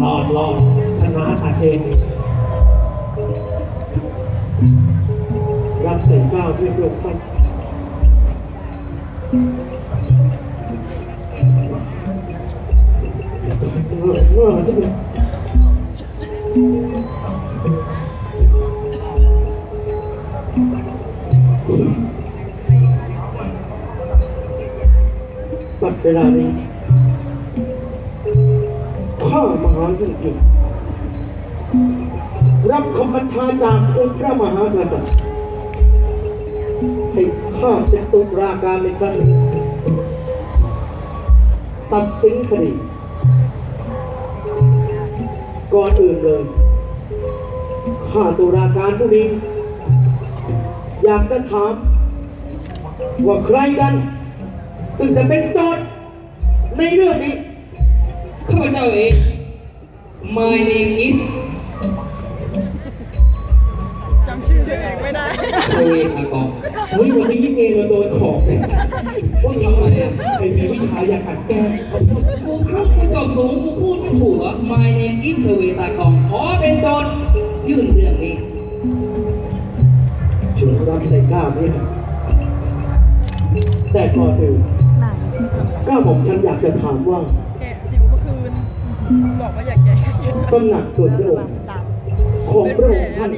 รอดรอดท่านมาตัดเองรับใส่ก้าวด้วยดวงไฟเออเออสักหน่อยปัดเวลานี้ามหาวิทยรับคำบัญชาจากองค์พระมหากษัตริย์ให้ข้าเป็นตุลาการในครั้งนี้ตัดสินคดี ก่อนอื่นเลยข้าตุลาการผู้นี้อยากจะถาม ว่าใครกัน ซึ่งจะเป็นโจทย์ในเรื่องนี้ข้าพเจ้าเอง My name is จำชื่อตัวเองไม่ได้เชเวอากองเฮ้ยวันนี้ลิเกเราโดนของเลยว่าทำไมอะใครมีวิชาอยากกัดแก้กูพูดกูจบสูงกูพูดไม่ถูกเหรอ My name is เชเวตากองขอเป็นโจทย์ยื่นเรื่องนี้ชุดรับใส่กล้ามนี่ครับแต่ก่อนอื่นหนังก้าวผมฉันอยากจะถามว่า บอกว่าอยากแกะตำหนักส่วนพระองค์ของพระองค์ท่าน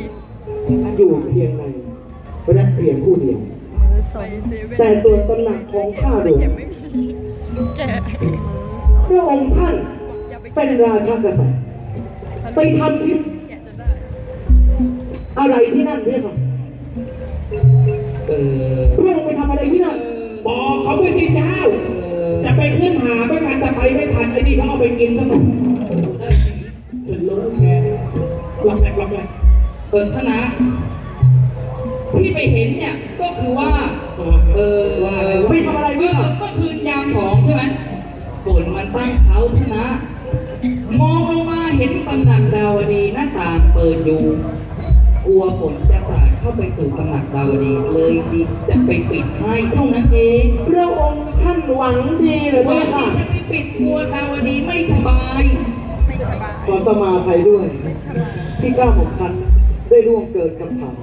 อยู่เพียงในและเพียงผู้เดียวมือสองเซเว่นแต่ส่วนตำหนักของข้าหลวงเก็บไม่มีแกะพระองค์ท่านอย่าไปเป็นราชากษัตริย์ไปทำที่แกะจะได้อะไรที่นั่นเนี่ยครับเออพระองค์ไปทำอะไรที่นั่น บอกเขาไปที่เจ้าจะ ไปขึ้นหาไม่ทันแต่ไปไม่ทันไอ้นี่เขาเอาไปกินซะหมดถึงล้แกหลับแหลกหลับแหลกเออท่านะที่ไปเห็นเนี่ยก็คือว่า เออไปทำอะไรเมื่อยเมื่อคืนยามสองใช่ไหมฝนมันตั้งเขาชนะ มองลงมาเห็นตำหนักดาวดีหน้าต่างเปิดอยู่ กลัวฝนจะ เข้าไปสู่ตำหนักดาวดีเลยดีจะไปปิดให้เท่านั้นเองพระองค์ท่านหวังดีเลยว่าเนี่ยค่ะที่จะไปปิดกลัวดาวดีไม่สบายขอสมาภัยด้วย ที่กล้าของฉันได้ร่วงเกิดคำถาม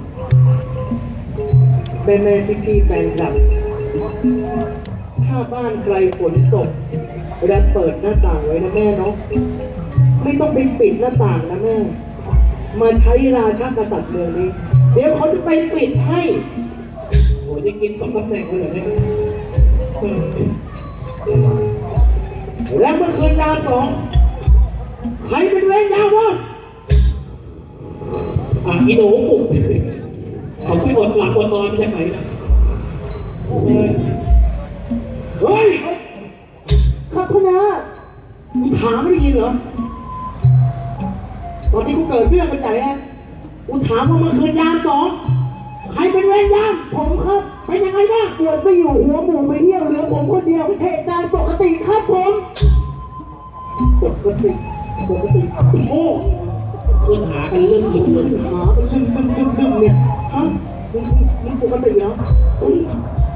แม่แม่พี่พี่ๆแฟนคลับ ถ้าบ้านใครฝนตกและเปิดหน้าต่างไว้นะแม่เนาะไม่ต้องไปปิดหน้าต่างนะแม่ มาใช้ราชากษัตริย์เมืองนี้ เดี๋ยวเขาจะไปปิดให้โอ้ยจะกินสองตำแหน่งเลยเหรอเนี่ยและเมื่อคืนดาวสองใครเป็นเวรดาววะอะอีหนูปลุกเขาไม่อดหลับอดนอนใช่ไหมนะโอ้ยเฮ้ยครับคุณนามึงถามไม่ได้ยินเหรอ ตอนนี้กูเกิดเรื่องเป็นใหญ่แล้ว กูถามว่าเมื่อคืนยามสองใครเป็นเวรยามผมครับเป็นยังไงบ้างปวดไปอยู่หัวหมูไปเที่ยวเหลือผมคนเดียวเหตุการณ์ปกติครับผมปกติปกติโอ้ขึ้นหากันเรื่องอื่นเลยหาเป็นดึงดึงดึงดึงเนี่ยฮะมึงมึงปกติเหรอเฮ้ย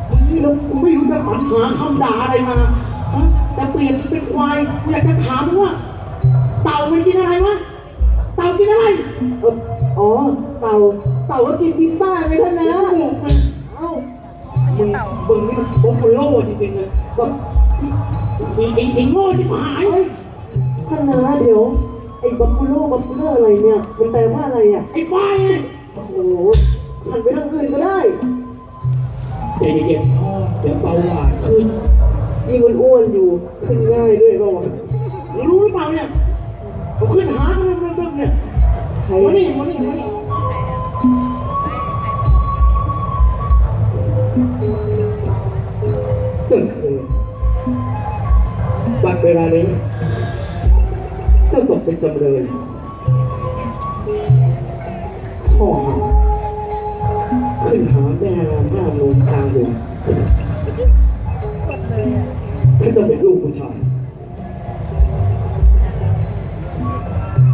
มึงนี่เรากูไม่รู้จะสรรหาคำด่าอะไรมาฮะแต่เปลี่ยนเป็นควายกูอยากจะถามว่า เต่ามันกินอะไรวะเต่ากินอะไรเอ๋อ เต่า เต่าก็กินพิซซ่าไงท่านนะเอ้ามึงมึงนี่มันโบฟโลจริงๆเลยแบบไอ้ไอ้ไอ้โง่ที่หาย ท่านนะเดี๋ยว ไอ้บัฟฟาโลบัฟฟาโลอะไรเนี่ย มันแปลว่าอะไรอะ ไอ้ไงโอ้โหหันไปทางอื่นก็ได้ใจเย็นๆเดี๋ยวเบาหวานขึ้นยิ่งมันอ้วนอยู่ขึ้นง่ายด้วยเปล่าวะมึงรู้หรือเปล่าเนี่ยเขาขึ้นหากันเริ่มๆเนี่ย ใครมานี่มานี่มานี่เกิดเองบัดเวลานี้เจ้าตกเป็นจำเลยข้อหาขึ้นหาแม่งามหน้าโนมกลางวงที่จะเป็นลูกผู้ชาย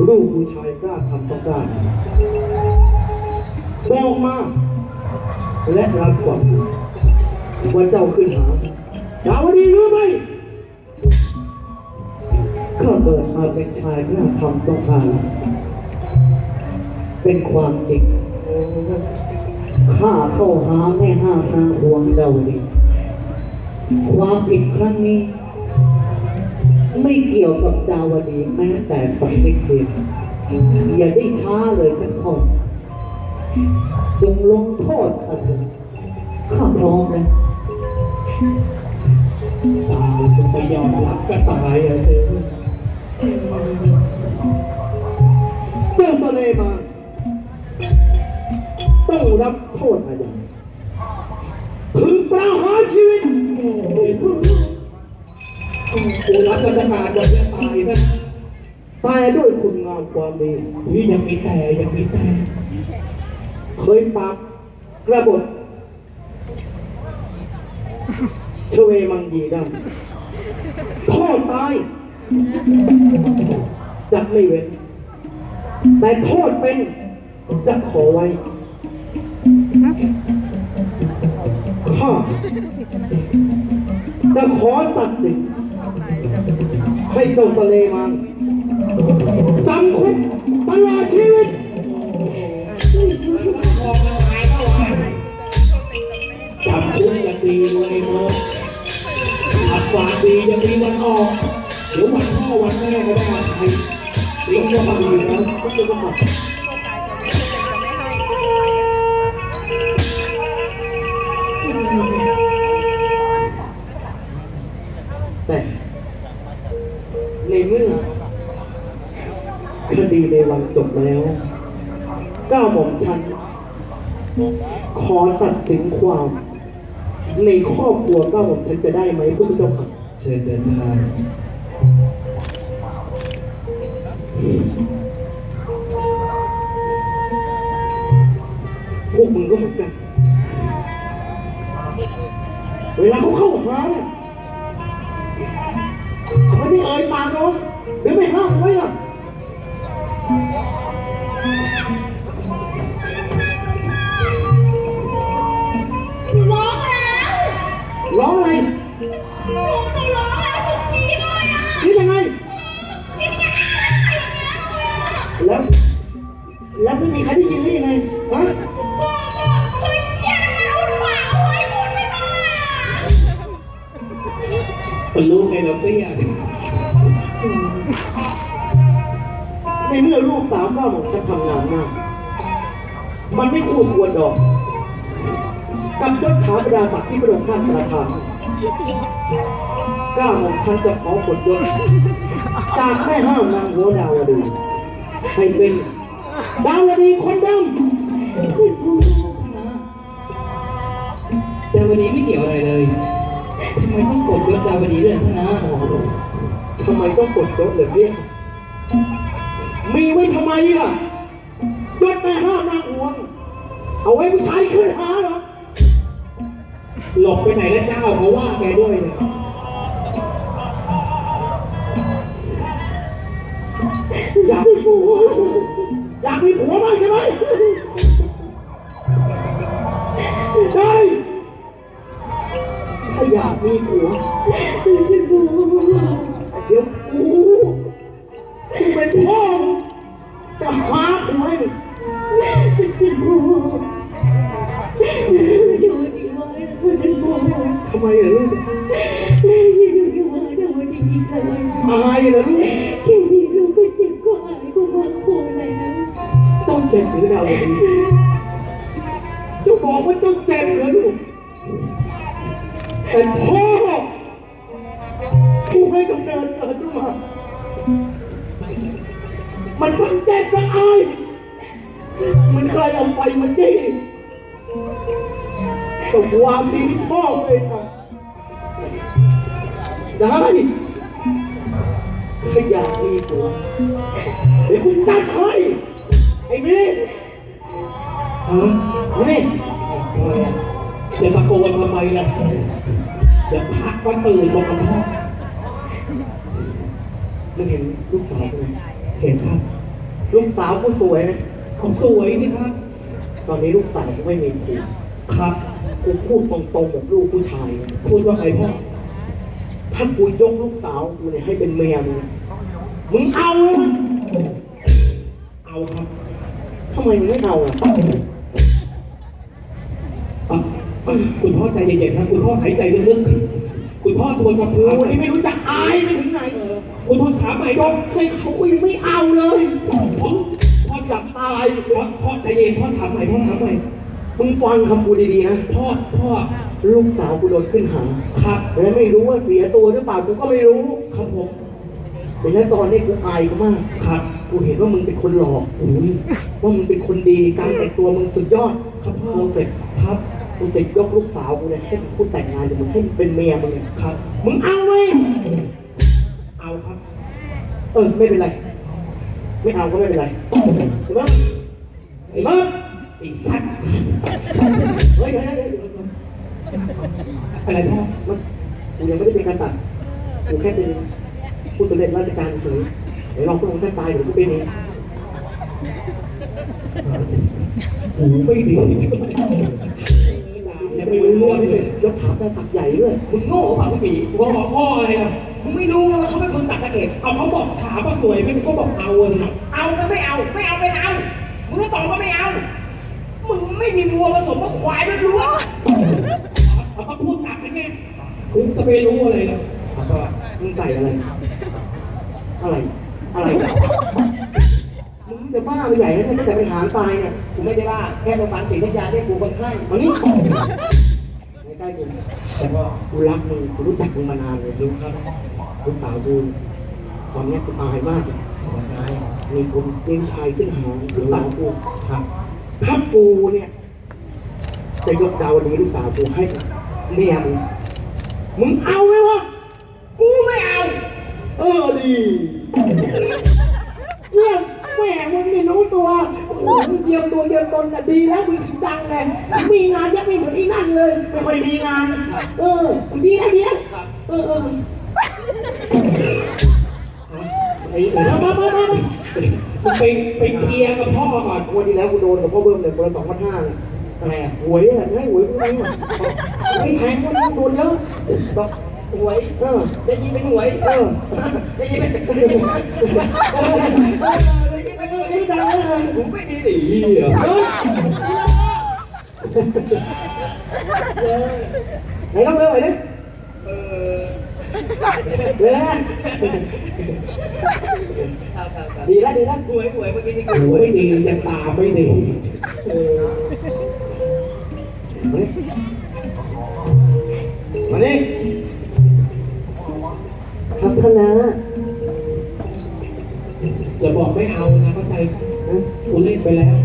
ลูกผู้ชายกล้าทำต้องกล้าบอกมา และรับก่อนว่าเจ้าขึ้นหาดาวดีรู้ไหมข้าเกิดมาเป็นชายข้าทำต้องการเป็นความจริงข้าเข้าหาแม่ห้ามนางหวงเดาดีความผิดครั้งนี้ ไม่เกี่ยวกับดาวดีแม้แต่สักนิดเดียวอย่าได้ช้าเลยท่านพ่อจงลงโทษข้าเถิดข้าพร้อมแล้วตายจะไปยอมรับก็ตายอะเจ๊เจ้าสเลมาต้องรับโทษอาญาถึงประหารชีวิต กูรับราชการวันนี้ตายนะตายด้วยคุณงามความดีพี่ยังมีแต่ยังมีแต่ เคยปราบกระบฏชเวมังยีได้พ่อตายจะไม่เว้น แต่โทษเป็นจะขอไว้ข้าจะขอตัดสิน ให้เจ้าสเลมันจำคุกตลอดชีวิตจำคุกจะตีเลยเนาะอัดความดียังมีวันออกหรือวันพ่อวันแม่ก็ได้มาไทยทิ้งมาดีนะก็จะต้องมา ดีในวันจบแล้วก้าหม่อมฉัน ขอตัดสินความ ในครอบครัวก้าหม่อมฉันจะได้ไหมพุทธเจ้าค่ะเชิญเดินทางพวกมึงก็เหมือนกัน เวลาเขาเข้าหาเนี่ยไม่ได้เอ่ยปากหรอกเดี๋ยวไม่ห้ามไว้ล่ะร้ เป็นลูกไงเราเตี้ยในเมื่อลูกสาวก้าของฉันทำงานมาก มันไม่คู่ควรดอกกับยศถาบรรดาศักดิ์ที่พระองค์ท่านประทานก้าวของฉันจะขอกดยศจากแม่ห้ามนางหัวดาวดีให้เป็นดาวดีคนเดิมดาวดีไม่เกี่ยวอะไรเลย ทำไมต้องกดยศดาวดีด้วยนะทำไมต้องกดยศเลยเรียกมีไว้ทำไมล่ะยศแม่ห้ามนางหวง เอาไว้ผู้ชายขึ้นหาเหรอหลบไปไหนแล้วเจ้าเขาว่าแกด้วยเนี่ยอยากมีผัวอยากมีผัวบ้างใช่ไหมใช่ถ้ อยากมีผัวเดี๋ยวกูกูเป็นพ่อมึงจะหาผัวให้มึงดูดีไว้คุณเป็นโบทำไมเหรอลูกอย่าดูดีไว้ดูดีอีกเลยอายเหรอลูกแค่นี้รู้ก็เจ็บก็อายก็พังโผล่แล้วต้องเจ็บหรือดาวดีเจ้าบอกว่าต้องเจ็บ แต่พ่อผู้ให้กำเนิดเกิดขึ้นมา มันทั้งเจ็บและอายมันใครเอาไฟมาจี้กับความดีที่พ่อเคยทำได้ถ้าอยากมีผัวเดี๋ยวคุณจัดให้ไอ้เมย์ฮะมานี่เดี๋ยวตะโกนทำไมล่ะ เดี๋ยวพักก็ตื่นบอกกับพ่อมึงเห็นลูกสาวไหมเห็นครับ ลูกสาวกูสวยนะเขาสวยนี่ครับ ตอนนี้ลูกสาวกูไม่มีผัวครับกูพูดตรงๆแบบลูกผู้ชายนะพูดว่าไงพ่อถ้ากูยกลูกสาวกูเนี่ยให้เป็นเมียมึงมึงเอาไหมวะเอาครับทำไมมึงไม่เอาอะอะอะ คุณพ่อใจเย็นๆนะคุณพ่อหายใจลึกๆคุณพ่อทวนคำโอ้ถามยนี่ไม่รู้จักอายไปถึงไหนเออคุณพ่อถามใหม่ยก็กให้เขาคุยงไม่เอาเลยพ่อพ่อจับตายพ่อพ่อใจเย็นพ่อถามใหม่พ่อถามใหม่มึงฟังคำกูดีๆนะพ่อพ่อลูกสาวกูโดนขึ้นหางครับและไม่รู้ว่าเสียตัวหรือเปล่ากูก็ไม่รู้ครับผมแต่แล้วตอนนี้กูอายเขามากครับกูเห็นว่ามึงเป็นคนหล่อโอ้ยว่ามึงเป็นคนดีการแต่งตัวมึงสุดยอดครับพ่อเพอร์เฟกต์ครับ กูจะยกลูกสาวกูเนี่ยให้กูแต่งงานกับมึงให้เป็นเมียมึงเนี่ยครับ มึงเอาไหมเอาครับ เออไม่เป็นไร ไม่เอาก็ไม่เป็นไรเห็นไหมเห็นไหมไอ้สัตว์เฮ้ยเฮ้ยเฮ้ยเฮ้ยอะไรพ่อมันกูยังไม่ได้เป็นกษัตริย์กูแค่เป็นผู้สำเร็จราชการเฉยเดี๋ยวลองพระองค์ท่านตายเดี๋ยวกูเป็นเองหูไม่ดี ยังไม่รู้เรื่องเลยยกถามแต่ศักดิ์ใหญ่ด้วยมึงโง่เปล่าพี่หมีพ่อพ่ออะไรอะมึงไม่รู้ว่าเขาเป็นคนตัดตะเก็บเอาเขาบอกถามว่าสวยไหมมึงก็บอกเอาเลยเอาก็ไม่เอา ไม่เอาเป็นเอามึงก็ตอบว่าไม่เอา มึงไม่มีวัวผสมกับควายล้วนเอาเขาพูดกลับกันไงกูจะไปรู้อะไรล่ะแล้วก็มึงใส่อะไร อะไร อะไรมึง จะบ้าไปใหญ่แล้วเนี่ยตั้งแต่ไปหางตายเนี่ยกูไม่ได้ว่าแค่โรงพยาบาลศรีธัญญาเนี่ยกูคนไข้มานี่ไม่ใกล้กูแต่ว่ากูรักมึงกูรู้จักมึงมานานเลยรู้ครับลูกสาวกูตอนเนี้ยกูอายมากเลยมีคนเลี้ยงชายขึ้นหางลูกสาวกูครับถ้ากูเนี่ยจะยกดาวนี้ลูกสาวกูให้เมียมึงมึงเอาไหมวะกูไม่เอา เออดีเยี่ยมแหมมึงไม่รู้ ตัวโอ้โหมึงเจียมตัวเดียวตนน่ะดีแล้วมึงถึงดังไงมีงานยังไม่เหมือนไอ้นั่นเลย ไม่ค่อยมีงาน เออ ดีแล้วดีแล้วเออเออไอ้เดี๋ยวมามามามามึงไปไปเคลียร์กับพ่อก่อนวันที่แล้วกูโดนกับพ่อเบิ้มเนี่ยคนละสองพันห้าเลยทำไมอะหวยอะให้หวยพวกนี้อะไอ้แทงมันโดนเยอะบอกหวยเออได้ยินเป็นหวยเออได้ยินเป็นเออเออ ไดังเลยกูไม่ดีหนีเหี้ยไหนลองเร็วหน่อยดิเร็วนะครับครับครับดีแล้วดีแล้วหวยหวยเมื่อกี้นี่หูไม่ดีจะตาไม่ดีมานี่ครับคณะ อย่าบอกไม่เอานะเข้าใจกูเล่นไปแล้ว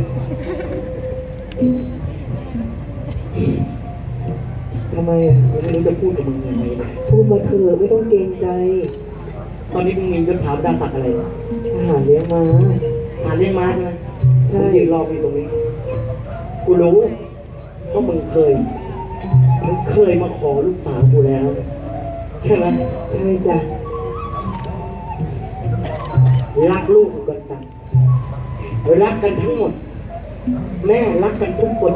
ทำไมอะผมไม่รู้จะพูดกับมึงยังไงเลยพูดมาเถอะไม่ต้องเกรงใจตอนนี้มึงมียศถาบรรดาศักดิ์อะไรวะทหารเลี้ยงมา หาเลี้ยงม้าใช่ไหมใช่ มึงยืนรอกูอยู่ตรงนี้ กูรู้เพราะมึงเคย มึงเคยมาขอลูกสาวกูแล้ว ใช่ไหม ใช่จ้ะ รักลูกกันจังรักกันทั้งหมด แม่รักกันทุกคน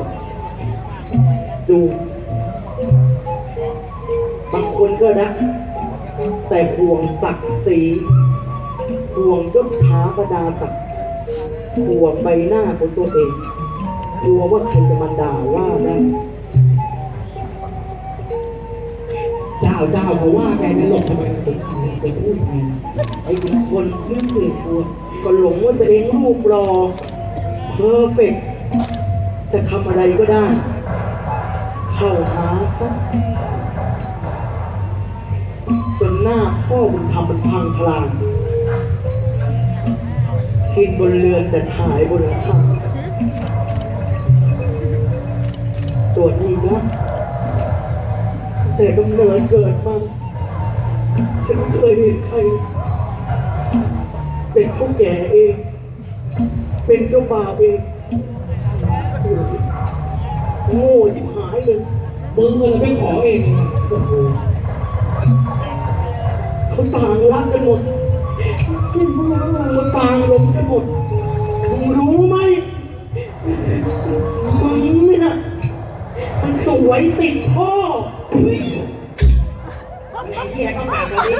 ดู บางคนก็รัก แต่ห่วงศักดิ์ศรีห่วงยศถาบรรดาศักดิ์ห่วงใบหน้าของตัวเองกลัวว่าใครจะมาด่าว่าได้ เจ้าเจ้าเขาว่าแกจะหลบทำไมผมไปพูดไงไอ้คนเรื่องสื่อกลัวก็หลงว่าตัวเองรูปรอเพอร์เฟกจะทำอะไรก็ได้ เข้าหาซะจนหน้าพ่อบุญธรรมมันพังทลายกินบนเรือนแต่ถ่ายบนหลังคาส่วนนี้นะ แต่กำเนิดเกิดมาฉันเคยเห็นใคร เป็นผู้แก่เอง เป็นเจ้าบ่าวเองโง่จิบหายเลยมึงเลยไม่ขอเองโอ้โหเขาต่างรักกันหมดเขาต่างหลงกันหมดมึงรู้ไหมมึงเนี่ยมันสวยติดพ่อ เหี้ยเข้าปากเลยดิ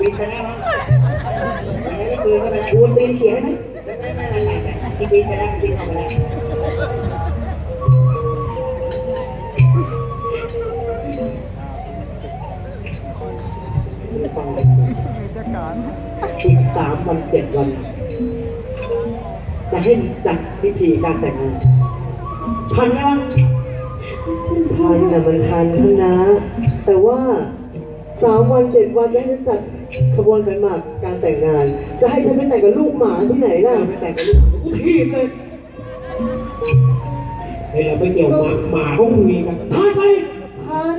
ปิดไปแล้มั้งคืนเข้าไปแล้วกูตีนเขียให้ไหมไม่ไม่ไม่ไม่ไม่พี่ปีนไปแล้วพี่ปีนเข้าไปแล้วมึงฟังเลยอีกสามวันเจ็ดวันจะให้จัดพิธีการแต่งงานทันไหมวะ ทันนะมันทันท่านนะ แต่ว่าสามวันเจ็ดวันจะให้ฉันจัดขบวนขันหมากการแต่งงาน จะให้ฉันไปแต่งกับลูกหมาที่ไหนล่ะไปแต่งกับลูกกูถีบเลยเฮ้ยเราไม่เกี่ยวหมาหมาก็คุยกันทันไหมทัน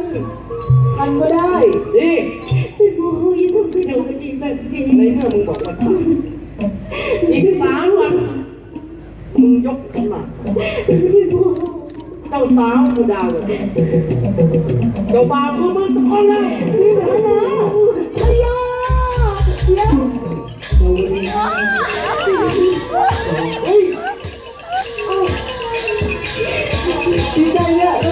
ทันก็ได้นี่โอ้ยทำไมเราไม่ดีแบบนี้ในเมื่อมึงบอกว่าทันอีกสามวันมึงยกขันหมาก เจ้าสาวกูดาวเจ้าบ่าวคือมึงทุกคนเลยนี่เหรอแล้วชยาเดี๋ยวเฮ้ยดีใจเนี่ยออ